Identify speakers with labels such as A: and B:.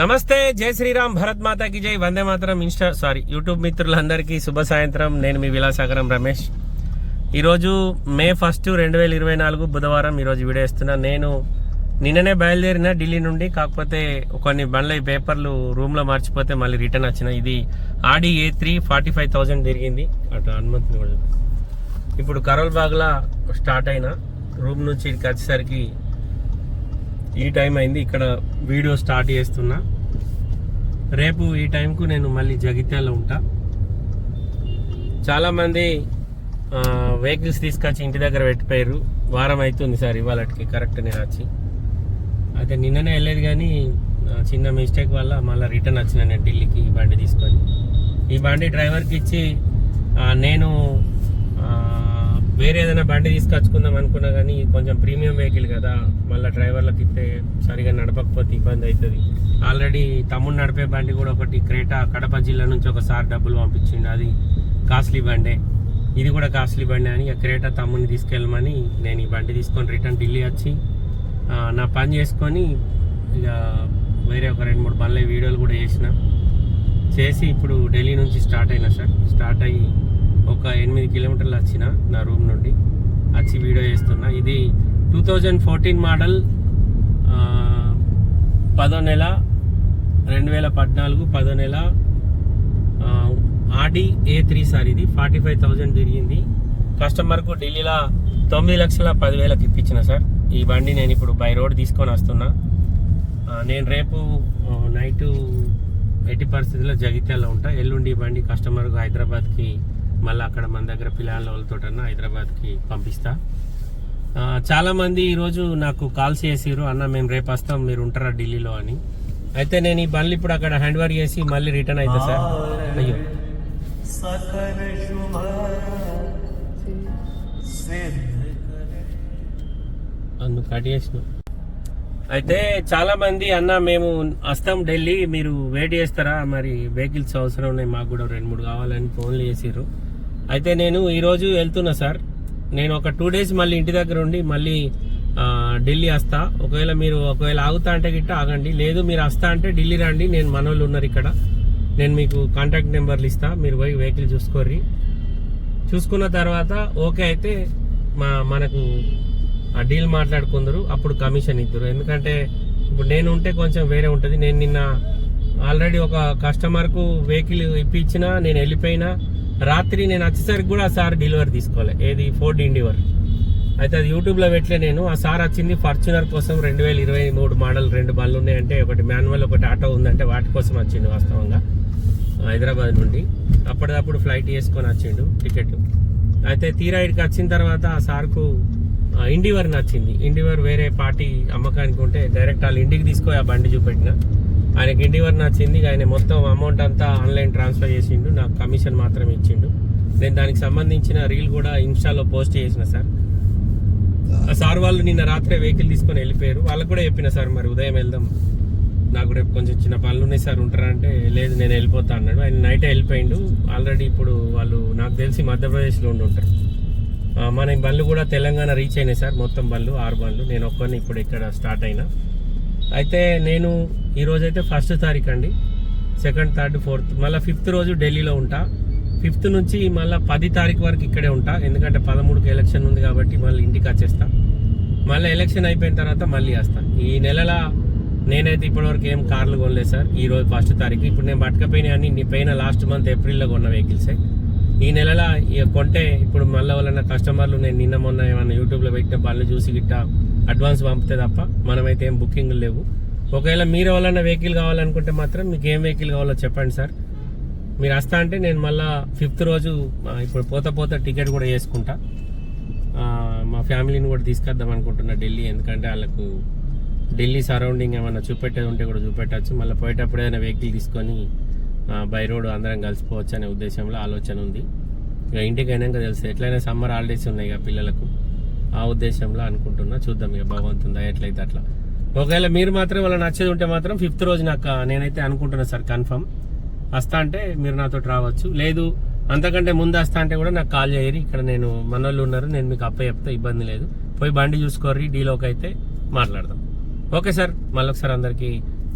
A: నమస్తే జై శ్రీరామ్ భరత్ మాతాకి జై. Vande Mataram Insta sorry YouTube మిత్రులందరికీ శుభ సాయంత్రం. నేను మీ విలాసాగరం రమేష్. ఈరోజు మే ఫస్ట్ రెండు వేల ఇరవై నాలుగు బుధవారం ఈరోజు వీడియో ఇస్తున్నా నేను నిన్ననే బయలుదేరిన ఢిల్లీ నుండి కాకపోతే కొన్ని బండ్ల పేపర్లు రూమ్లో మర్చిపోతే మళ్ళీ రిటర్న్ వచ్చిన. ఇది Audi A three forty five thousand తిరిగింది. అటు హనుమంతుని కూడా ఇప్పుడు కరోల్ బాగ్లా స్టార్ట్ అయిన రూమ్ నుంచి ఇక్కడికి వచ్చేసరికి ఈ టైం అయింది. ఇక్కడ వీడియో స్టార్ట్ చేస్తున్నా. రేపు ఈ టైంకు నేను మళ్ళీ జగిత్యాలలో ఉంటా. చాలామంది వెహికల్స్ తీసుకొచ్చి ఇంటి దగ్గర పెట్టిపోయారు. వారం అవుతుంది సార్ ఇవాళకి కరెక్ట్ నేను వచ్చి. అయితే నిన్ననే వెళ్ళేది కానీ చిన్న మిస్టేక్ వల్ల మళ్ళీ రిటర్న్ వచ్చిన నేను ఢిల్లీకి ఈ బండి తీసుకొని. ఈ బండి డ్రైవర్కి ఇచ్చి నేను వేరే ఏదైనా బండి తీసుకొచ్చుకుందాం అనుకున్నా కానీ కొంచెం ప్రీమియం వెహికల్ కదా మళ్ళీ డ్రైవర్లకు ఇస్తే సరిగా నడపకపోతే ఇబ్బంది అవుతుంది ఆల్రెడీ తమ్ముడు నడిపే బండి కూడా ఒకటి క్రేటా కడప జిల్లా నుంచి ఒకసారి డబ్బులు పంపించిండు. అది కాస్ట్లీ బండే. ఇది కూడా కాస్ట్లీ బండి అని ఇక క్రేటా తమ్ముని తీసుకెళ్ళమని నేను ఈ బండి తీసుకొని రిటర్న్ ఢిల్లీ వచ్చి నా పని చేసుకొని ఇక వేరే ఒక రెండు మూడు బండ్ల వీడియోలు కూడా చేసిన. చేసి ఇప్పుడు ఢిల్లీ నుంచి స్టార్ట్ అయినా సార్. స్టార్ట్ అయ్యి ఒక ఎనిమిది కిలోమీటర్లు వచ్చిన నా రూమ్ నుండి వచ్చి వీడియో చేస్తున్నా. ఇది టూ థౌజండ్ ఫోర్టీన్ మోడల్ పదో నెల రెండు వేల పద్నాలుగు పదో నెల ఆడి ఏ త్రీ సార్ ఇది. ఫార్టీ ఫైవ్ థౌజండ్ తిరిగింది కస్టమర్కు ఢిల్లీలో తొమ్మిది లక్షల పదివేలకు ఇప్పించిన సార్. ఈ బండి నేను ఇప్పుడు బై రోడ్ తీసుకొని వస్తున్నా. నేను రేపు నైటు ఎట్టి పరిస్థితుల్లో జగిత్యాలలో ఉంటా. ఎల్లుండి ఈ బండి కస్టమర్కు హైదరాబాద్కి మళ్ళీ అక్కడ మన దగ్గర పిల్లల వాళ్ళతోటన్నా హైదరాబాద్కి పంపిస్తా. చాలామంది ఈరోజు నాకు కాల్స్ చేసిరు అన్న మేము రేపు వస్తాం మీరు ఉంటారా ఢిల్లీలో? అని. అయితే నేను ఈ బండ్లు ఇప్పుడు అక్కడ హ్యాండ్ ఓవర్ చేసి మళ్ళీ రిటర్న్ అయితే సార్. అయ్యో. అందు కట్ చేసిన అయితే చాలా మంది అన్న మేము వస్తాం ఢిల్లీ మీరు వెయిట్ చేస్తారా? మరి వెహికల్స్ అవసరం ఉన్నాయి మాకు కూడా రెండు మూడు కావాలని ఫోన్లు చేసిర్రు. అయితే నేను ఈరోజు వెళ్తున్నా సార్. నేను ఒక టూ డేస్ మళ్ళీ ఇంటి దగ్గర ఉండి మళ్ళీ ఢిల్లీ వస్తా. ఒకవేళ మీరు ఒకవేళ ఆగుతా అంటే గిట్ట ఆగండి. లేదు మీరు వస్తా అంటే ఢిల్లీ రండి. నేను మనోళ్ళు ఉన్నారు ఇక్కడ. నేను మీకు కాంటాక్ట్ నెంబర్లు ఇస్తా. మీరు పోయి వెహికల్ చూసుకోర్రి. చూసుకున్న తర్వాత ఓకే అయితే మా మనకు ఆ డీల్ మాట్లాడుకుందరు. అప్పుడు కమిషన్ ఇద్దరు. ఎందుకంటే ఇప్పుడు నేను ఉంటే కొంచెం వేరే ఉంటుంది. నేను నిన్న ఆల్రెడీ ఒక కస్టమర్కు వెహికల్ ఇప్పించినా నేను వెళ్ళిపోయినా రాత్రి నేను వచ్చేసరికి కూడా ఆ సార్ డెలివరీ తీసుకోవాలి ఏది ఫోర్డ్ ఇండివర్ అయితే అది యూట్యూబ్లో పెట్టలే నేను. ఆ సార్ వచ్చింది ఫార్చునర్ కోసం రెండు వేల ఇరవై మూడు మోడల్ రెండు బండ్లు ఉన్నాయంటే ఒకటి మాన్యువల్ ఒకటి ఆటో ఉందంటే వాటి కోసం వచ్చింది వాస్తవంగా. హైదరాబాద్ నుండి. అప్పటిదప్పుడు ఫ్లైట్ చేసుకొని వచ్చిండు టికెట్ అయితే తీరా ఇక్కడికి వచ్చిన తర్వాత ఆ సార్కు ఇండివర్ నచ్చింది. ఇండివర్ వేరే పార్టీ అమ్మకానికి ఉంటే డైరెక్ట్ వాళ్ళ ఇంటికి తీసుకొని ఆ బండి చూపెట్టిన. ఆయనకి ఇండివర్ నచ్చింది. ఆయన మొత్తం అమౌంట్ అంతా ఆన్లైన్ ట్రాన్స్ఫర్ చేసిండు. నాకు కమిషన్ మాత్రం ఇచ్చిండు. నేను దానికి సంబంధించిన రీల్ కూడా ఇన్స్టాలో పోస్ట్ చేసిన సార్ సార్ వాళ్ళు నిన్న రాత్రే వెహికల్ తీసుకొని వెళ్ళిపోయారు. వాళ్ళకు కూడా చెప్పిన సార్ మరి ఉదయం వెళ్దాం. నాకు రేపు కొంచెం చిన్న పనులు ఉన్నాయి సార్ ఉంటారా అంటే లేదు నేను వెళ్ళిపోతా అన్నాడు. ఆయన నైటే వెళ్ళిపోయిండు. ఆల్రెడీ ఇప్పుడు వాళ్ళు నాకు తెలిసి మధ్యప్రదేశ్లో ఉండి ఉంటారు. మన బళ్ళు కూడా తెలంగాణ రీచ్ అయినాయి సార్ మొత్తం బళ్ళు ఆరు బండ్లు. నేను ఒక్కరిని ఇప్పుడు ఇక్కడ స్టార్ట్ అయినా. అయితే నేను ఈరోజైతే ఫస్ట్ తారీఖు అండి. సెకండ్ థర్డ్ ఫోర్త్ మళ్ళీ ఫిఫ్త్ రోజు ఢిల్లీలో ఉంటా. ఫిఫ్త్ నుంచి మళ్ళీ పది తారీఖు వరకు ఇక్కడే ఉంటా. ఎందుకంటే పదమూడుకి ఎలక్షన్ ఉంది కాబట్టి మళ్ళీ ఇంటికి వచ్చేస్తా. మళ్ళీ ఎలక్షన్ అయిపోయిన తర్వాత మళ్ళీ వస్తాను ఈ నెలల నేనైతే ఇప్పటివరకు ఏం కార్లు కొనలేదు సార్. ఈరోజు ఫస్ట్ తారీఖు. ఇప్పుడు నేను పట్టుకపోయినా అన్ని పైన లాస్ట్ మంత్ ఏప్రిల్లో కొన్న వెహికల్సే ఈ నెలల ఇక కొంటే ఇప్పుడు మళ్ళీ వాళ్ళ కస్టమర్లు నేను నిన్న మొన్న ఏమన్నా యూట్యూబ్లో పెట్టిన బండ్లు చూసి గిట్ట అడ్వాన్స్ పంపితే తప్ప మనమైతే ఏం బుకింగ్ లేవు. ఒకవేళ మీరు ఎవరైనా వెహికల్ కావాలనుకుంటే మాత్రం మీకు ఏం వెహికల్ కావాలో చెప్పండి సార్. మీరు వస్తా అంటే నేను మళ్ళా ఫిఫ్త్ రోజు ఇప్పుడు పోత పోత టికెట్ కూడా వేసుకుంటా. మా ఫ్యామిలీని కూడా తీసుకొద్దాం అనుకుంటున్నా ఢిల్లీ ఎందుకంటే వాళ్ళకు ఢిల్లీ సరౌండింగ్ ఏమైనా చూపెట్టేది ఉంటే కూడా చూపెట్టచ్చు. మళ్ళీ పోయేటప్పుడు ఏదైనా వెహికల్ తీసుకొని బై రోడ్ అందరం కలిసిపోవచ్చు అనే ఉద్దేశంలో ఆలోచన ఉంది. ఇక ఇంటికి అయినాక తెలుసు ఎట్లయినా సమ్మర్ హాలిడేస్ ఉన్నాయి ఇక పిల్లలకు. ఆ ఉద్దేశంలో అనుకుంటున్నా చూద్దాం ఇక భగవంతుందా ఎట్లయితే అట్లా. ఒకవేళ మీరు మాత్రం వాళ్ళ నచ్చేది ఉంటే మాత్రం ఫిఫ్త్ రోజు నాకు నేనైతే అనుకుంటున్నా సార్ కన్ఫర్మ్. వస్తా అంటే మీరు నాతో రావచ్చు. లేదు అంతకంటే ముందు వస్తా అంటే కూడా నాకు కాల్ చేయరు. ఇక్కడ నేను మనోళ్ళు ఉన్నారు నేను మీకు అప్ప చెప్తే ఇబ్బంది లేదు. పోయి బండి చూసుకోర్రి డీలోకి అయితే మాట్లాడదాం. ఓకే సార్ మళ్ళొకసారి అందరికీ